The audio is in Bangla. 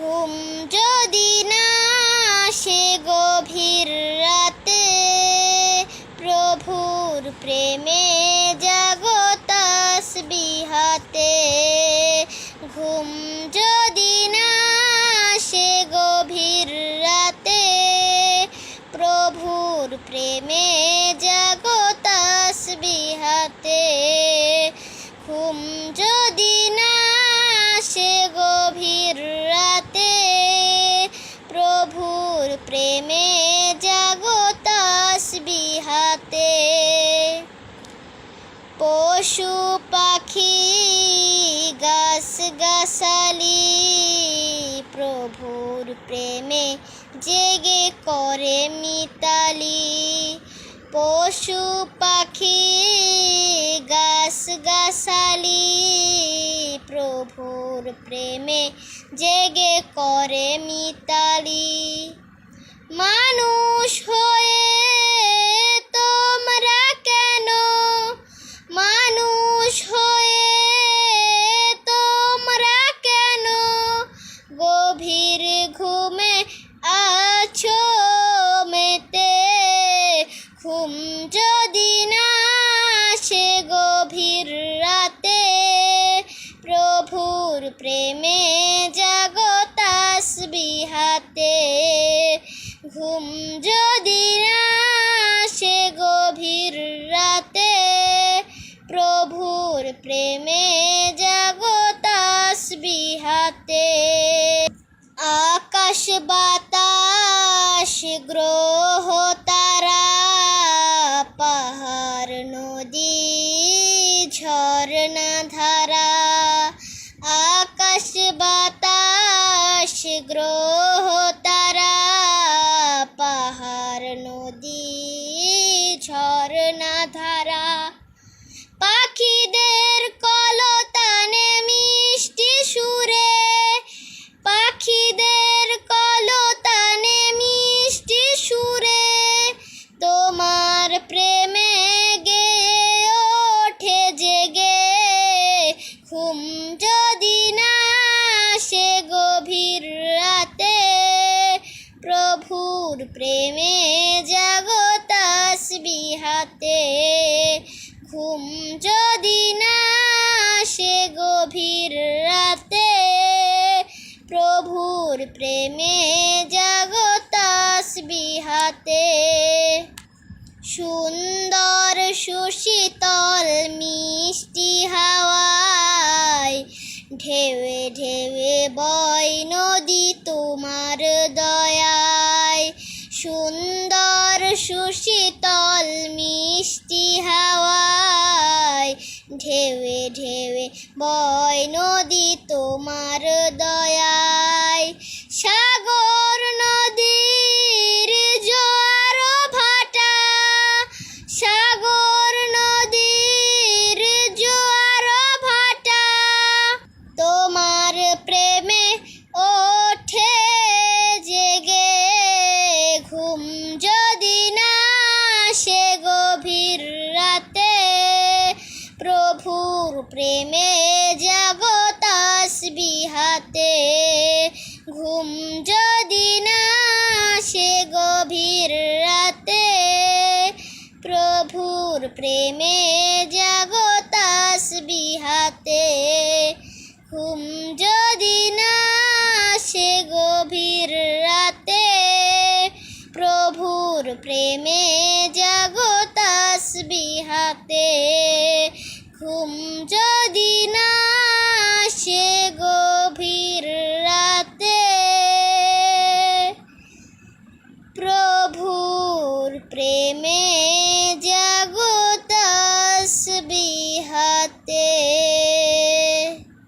ঘুম যদি না আসে গভীর রাতে, প্রভুর প্রেমে জাগতাস বিহাতে ঘুম যদি না আসে গভীর রাতে, প্রভুর প্রেমে প্রেমে জাগতাস বিহাতে পশু পাখি গাছ গাছালি, প্রভুর প্রেমে জেগে করে মিতালি। পশু পাখি গাছ গাছালি, প্রভুর প্রেমে জেগে করে মিতালি। মানুষ হয়ে তোমরা কেন? মানুষ হয়ে তোমরা কেন? গভীর ঘুমে আছো মেতে। ঘুম যদি না আসে গভীর রাতে, প্রভুর প্রেমে জাগতাস বিহাতে ঘুম যদি সে গভীর রাতে প্রভুর প্রেমে জাগতাস বিহাতে আকাশ বাতাস গ্রহ ঝর্ণা ধারা পাখিদের কলতানে মিষ্টি সুরে। পাখিদের কলতানে মিষ্টি সুরে। তোমার প্রেমে গে ওঠে জেগে। ঘুম যদি না আসে গভীর রাতে, প্রভুর প্রেমে ঘুম যদি না আসে গভীর রাতে, প্রভুর প্রেমে জাগতাস বিহাতে সুন্দর সুশীতল মিষ্টি হাওয়ায় ঢেউে ঢেউে বয় নদী তোমার দয়ায়। সুন্দর সুশীতল মিষ্টি হাওয়ায় ঢেউে ঢেউে বয় নদী তোমার দয়ায়। সাগর নদীর জোয়ার ভাটা। সাগর নদীর জোয়ার ভাটা। তোমার প্রেমে ওঠে প্রেমে জাগতাস বিহাতে ঘুম যদি না আসে গভীর রাতে, প্রভুর প্রেমে জাগতাস বিহাতে ঘুম যদি না আসে গভীর রাতে, প্রভুর প্রেমে জাগতাস বিহাতে ঘুম যদি না সে গভীর রাতে প্রভুর প্রেমে